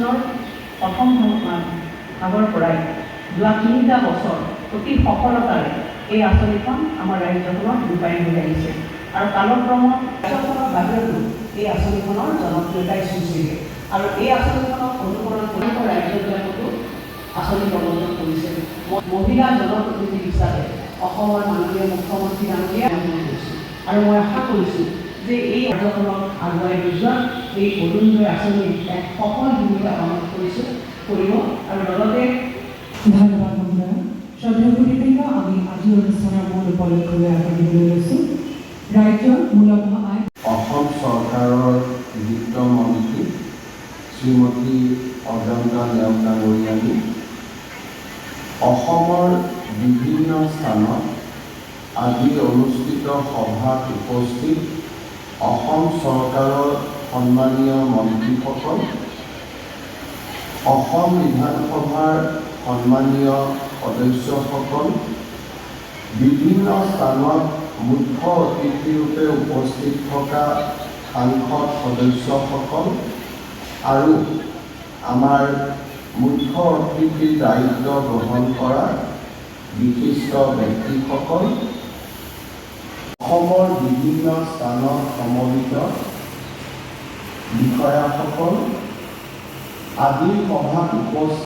জীৱনৰ প্ৰথম ভাগৰ পৰাই যোৱা তিনিটা বছৰ অতি সফলতাৰে এই আঁচনিখন আমাৰ ৰাজ্যখনত ৰূপায়ণ হৈ আহিছে। আৰু কালক্ৰমত ৰাজ্যখনৰ বাহিৰতো এই আঁচনিখনৰ জনপ্ৰিয়তাই চুইছিলে আৰু এই আঁচনিখনক অনুসৰণ কৰি ৰাজ্যবিলাকতো আঁচনি প্ৰৱৰ্তন কৰিছে। মহিলা জনপ্ৰতিনিধি হিচাপে অসমৰ মাননীয় মুখ্যমন্ত্ৰী ডাঙৰীয়া আৰু মই আশা কৰিছোঁ যে এই আগুৱাই লৈ যোৱা এই অৰুণোদয় আঁচনি এক সফল ভূমিকা পালন কৰিছোঁ কৰিব আৰু লগতে ধন্যবাদ শ্ৰদ্ধেয় সুদীপিকা আমি আজিৰ অনুষ্ঠানৰ মূল উপলক্ষলৈ আগবাঢ়িবলৈ লৈছোঁ ৰাজ্যৰ মূলত আই অসম চৰকাৰৰ বিত্তমন্ত্ৰী শ্ৰীমতী অজন্তা নেওগ ডাঙৰীয়ানী অসমৰ বিভিন্ন স্থানত আজি অনুষ্ঠিত সভাত উপস্থিত অসম চৰকাৰৰ সন্মানীয় মন্ত্ৰীসকল অসম বিধানসভাৰ সন্মানীয় সদস্যসকল বিভিন্ন স্থানত মুখ্য অতিথিৰূপে উপস্থিত থকা সাংসদ সদস্যসকল আৰু আমাৰ মুখ্য অতিথিৰ দায়িত্ব গ্ৰহণ কৰা বিশিষ্ট ব্যক্তিসকল অসমৰ বিভিন্ন স্থানত সমবেত বিষয়াসকল আদি সভাত উপস্থিত